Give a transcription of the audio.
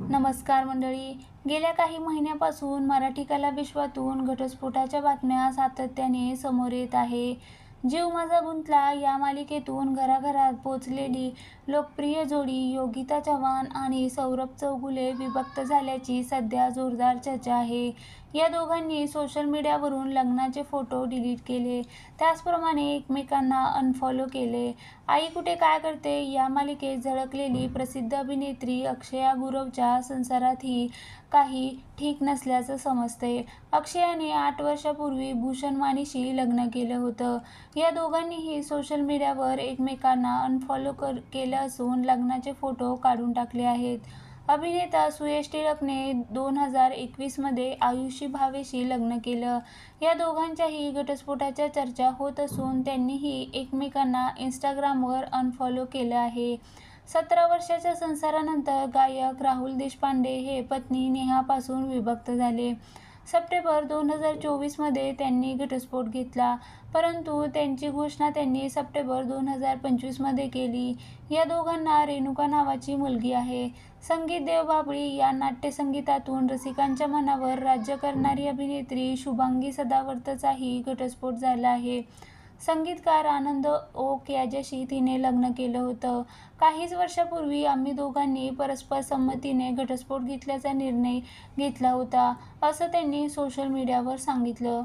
नमस्कार मंडळी. गेल्या काही महिन्यापासून मराठी कला विश्वातून घटस्फोटाच्या बातम्या सातत्याने समोर येत आहे. जीव माझा गुंतला या मालिकेतून घराघरात पोचलेली लोकप्रिय जोडी योगिता चव्हाण आणि सौरभ चौगुले विभक्त झाल्याची सध्या जोरदार चर्चा आहे. या दोघांनी सोशल मीडियावरून लग्नाचे फोटो डिलीट केले. त्याचप्रमाणे एकमेकांना अनफॉलो केले. आई कुठे काय करते? या मालिकेत झळकलेली प्रसिद्ध अभिनेत्री अक्षया गुरवच्या संसारातही काही ठीक नसल्याचं समजते. अक्षयाने आठ वर्षापूर्वी भूषण मानेशी लग्न केलं होतं. या दोघांनीही सोशल मीडियावर एकमेकांना अनफॉलो कर केलं असून लग्नाचे फोटो काढून टाकले आहेत. अभिनेता सुयश टिळकने दोन हजार एकवीसमध्ये आयुषी भावेशी लग्न केलं. या दोघांच्याही घटस्फोटाच्या चर्चा होत असून त्यांनीही एकमेकांना इंस्टाग्रामवर अनफॉलो केलं आहे. सतरा वर्षाच्या संसारानंतर गायक राहुल देशपांडे हे पत्नी नेहापासून विभक्त झाले. सप्टेंबर दोन हजार चोवीसमध्ये त्यांनी घटस्फोट घेतला. परंतु त्यांची घोषणा त्यांनी सप्टेंबर दोन हजार पंचवीसमध्ये केली. या दोघांना रेणुका नावाची मुलगी आहे. संगीत देव बाबळी या नाट्यसंगीतातून रसिकांच्या मनावर राज्य करणारी अभिनेत्री शुभांगी सदावर्तचाही घटस्फोट झाला आहे. संगीतकार आनंद ओक याच्याशी तिने लग्न केलं होतं. काहीच वर्षापूर्वी आम्ही दोघांनी परस्पर संमतीने घटस्फोट घेतल्याचा निर्णय घेतला होता असं त्यांनी सोशल मीडियावर सांगितलं.